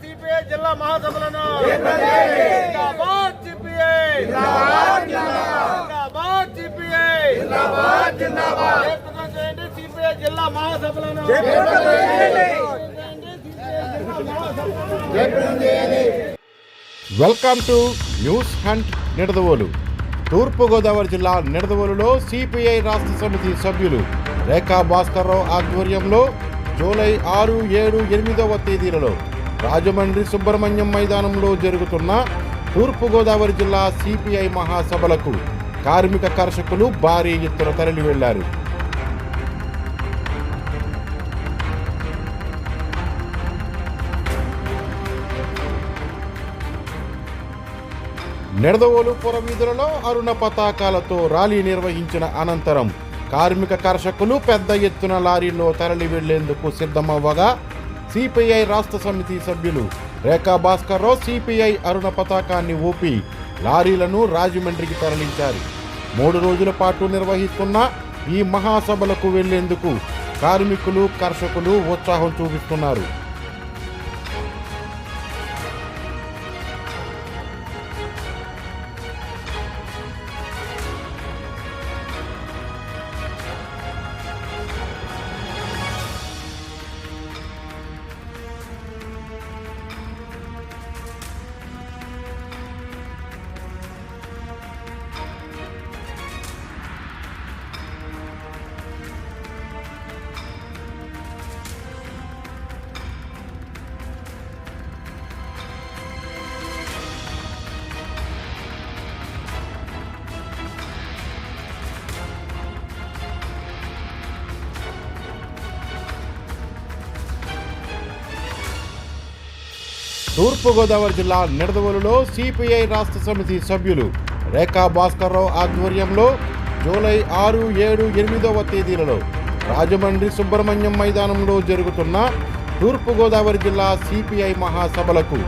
CPI జిల్లా మహాసభలను CPI జిల్లా మహాసభలను welcome to news hunt Nidadavolu. Turpu Godavari జిల్లా నిడదవోలులో సిపిఐ రాష్ట్ర సమితి సభ్యులు రేఖా భాస్కర్రావు ఆధ్వర్యంలో జూలై ఆరు ఏడు ఎనిమిదవ తేదీలలో రాజమండ్రి సుబ్రహ్మణ్యం మైదానంలో జరుగుతున్న తూర్పుగోదావరి జిల్లా సిపిఐ మహాసభలకు కార్మిక కర్షకులు భారీ ఎత్తున తరలి వెళ్ళారు నిడదవోలు పుర వీధులలో అరుణ పతాకాలతో ర్యాలీ నిర్వహించిన అనంతరం కార్మిక కర్షకులు పెద్ద ఎత్తున లారీల్లో తరలి వెళ్ళేందుకు సిద్ధమవ్వగా సిపిఐ రాష్ట్ర సమితి సభ్యులు రేఖా భాస్కర్రావు సిపిఐ అరుణ పతాకాన్ని ఊపి లారీలను రాజమండ్రికి తరలించారు. మూడు రోజుల పాటు నిర్వహిస్తున్న ఈ మహాసభలకు వెళ్ళేందుకు కార్మికులు కర్షకులు ఉత్సాహం చూపిస్తున్నారు. తూర్పుగోదావరి జిల్లా నిడదవోలులో సిపిఐ రాష్ట్ర సమితి సభ్యులు రేఖా భాస్కర్రావు ఆధ్వర్యంలో జూలై ఆరు ఏడు ఎనిమిదవ తేదీలలో రాజమండ్రి సుబ్రహ్మణ్యం మైదానంలో జరుగుతున్న తూర్పుగోదావరి జిల్లా సిపిఐ మహాసభలకు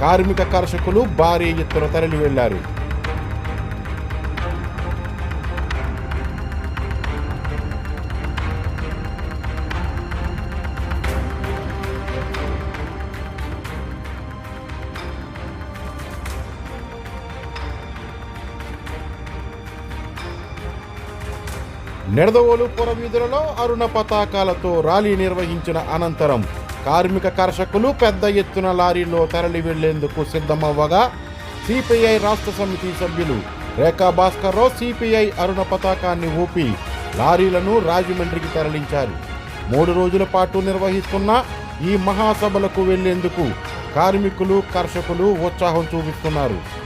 కార్మిక కర్షకులు భారీ ఎత్తున తరలి వెళ్ళారు నిడదవోలు పురవీధులలో అరుణ పతాకాలతో ర్యాలీ నిర్వహించిన అనంతరం కార్మిక కర్షకులు పెద్ద ఎత్తున లారీలో తరలి వెళ్ళేందుకు సిద్ధమవ్వగా సిపిఐ రాష్ట్ర సమితి సభ్యులు రేఖా భాస్కర్రావు సిపిఐ అరుణ పతాకాన్ని ఊపి లారీలను రాజమండ్రికి తరలించారు. మూడు రోజుల పాటు నిర్వహిస్తున్న ఈ మహాసభలకు వెళ్ళేందుకు కార్మికులు కర్షకులు ఉత్సాహం చూపిస్తున్నారు.